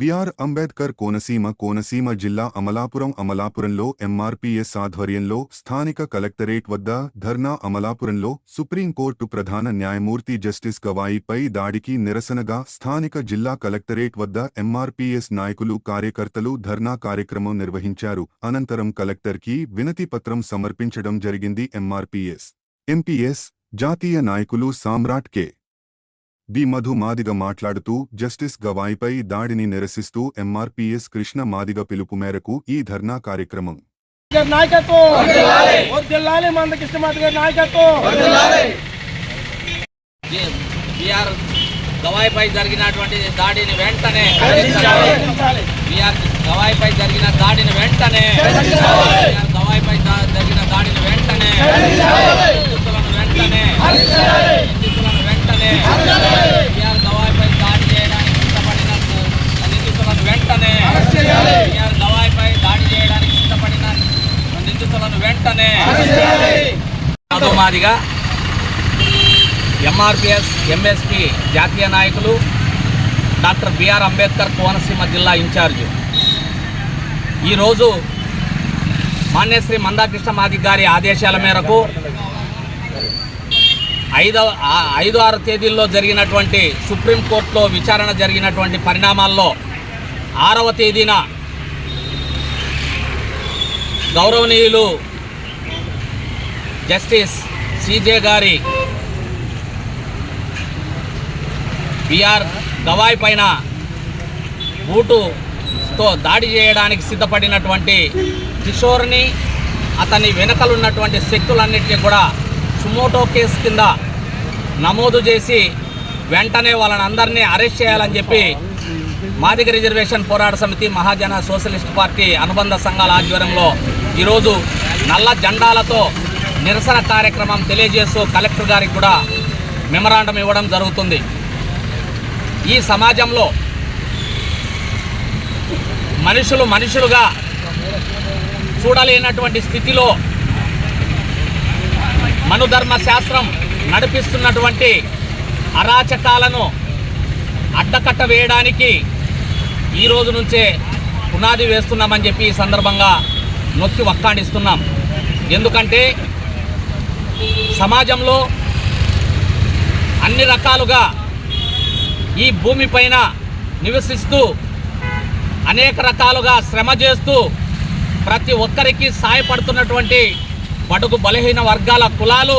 BR Ambedkar Konaseema Konaseema జిల్లా అమలాపురం అమలాపురంలో MRPS ఆధ్వర్యంలో స్థానిక కలెక్టరేట్ వద్ద ధర్నా అమలాపురంలో సుప్రీంకోర్టు ప్రధాన న్యాయమూర్తి జస్టిస్ గవాయిపై దాడికి నిరసనగా స్థానిక జిల్లా కలెక్టరేట్ వద్ద ఎంఆర్పీఎస్ నాయకులు కార్యకర్తలు ధర్నా కార్యక్రమం నిర్వహించారు. అనంతరం కలెక్టర్కి వినతిపత్రం సమర్పించడం జరిగింది ఎంఆర్పీఎస్ ఎంపీఎస్ జాతీయ నాయకులు సామ్రాట్ కె. బి. మధు మాదిగ మాట్లాడుతూ జస్టిస్ గవాయిపై దాడిని నిరసిస్తూ ఎంఆర్పీఎస్ కృష్ణ మాదిగ పిలుపు మేరకు ఈ ధర్నా కార్యక్రమం. గవాయిపై జరిగినటువంటి దాడిని వెంటనే గవాయిపై జరిగిన దాడిని వెంటనే గవాయిపై జరిగిన దాడిని వెంటనే వెంటనే బీఆర్ గవాయిపై దాడి చేయడానికి సిద్ధపడిన నిందితులను వెంటనే బీఆర్ గవాయిపై దాడి చేయడానికి సిద్ధపడిన నిందితులను వెంటనే మాదిగా ఎంఆర్పిఎస్ ఎంఎస్పి జాతీయ నాయకులు డాక్టర్ బిఆర్ అంబేద్కర్ కోనసీమ జిల్లా ఇన్ఛార్జు. ఈరోజు మాన్యశ్రీ మందాకృష్ణ మాదిక్ గారి ఆదేశాల మేరకు ఐదవ ఐదు ఆరు తేదీల్లో జరిగినటువంటి సుప్రీంకోర్టులో విచారణ జరిగినటువంటి పరిణామాల్లో ఆరవ తేదీన గౌరవనీయులు జస్టిస్ సిజే గారి బిఆర్ గవాయ్ పైన బూటుతో దాడి చేయడానికి సిద్ధపడినటువంటి కిషోర్ని అతని వెనకలున్నటువంటి శక్తులన్నింటినీ కూడా సుమోటో కేసు కింద నమోదు చేసి వెంటనే వాళ్ళని అందరినీ అరెస్ట్ చేయాలని చెప్పి మాదిగ రిజర్వేషన్ పోరాట సమితి మహాజన సోషలిస్ట్ పార్టీ అనుబంధ సంఘాల ఆధ్వర్యంలో ఈరోజు నల్ల జెండాలతో నిరసన కార్యక్రమం తెలియజేస్తూ కలెక్టర్ గారికి కూడా మెమరాండం ఇవ్వడం జరుగుతుంది. ఈ సమాజంలో మనుషులు మనుషులుగా చూడలేనటువంటి స్థితిలో మనుధర్మ శాస్త్రం నడిపిస్తున్నటువంటి అరాచకాలను అడ్డకట్ట వేయడానికి ఈ రోజు నుంచే పునాది వేస్తున్నామని చెప్పి ఈ సందర్భంగా నొక్కి వక్కాడిస్తున్నాం ఎందుకంటే సమాజంలో అన్ని రకాలుగా ఈ భూమిపైన నివసిస్తూ అనేక రకాలుగా శ్రమ చేస్తూ ప్రతి ఒక్కరికి సాయపడుతున్నటువంటి బడుగు బలహీన వర్గాల కులాలు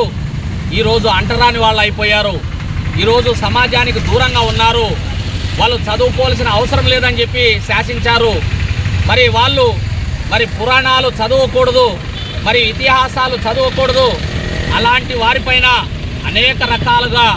ఈరోజు అంటరాని వాళ్ళు అయిపోయారు. ఈరోజు సమాజానికి దూరంగా ఉన్నారు. వాళ్ళు చదువుకోవాల్సిన అవసరం లేదని చెప్పి శాసించారు. మరి వాళ్ళు మరి పురాణాలు చదవకూడదు. మరి ఇతిహాసాలు చదవకూడదు. అలాంటి వారిపైన అనేక రకాలుగా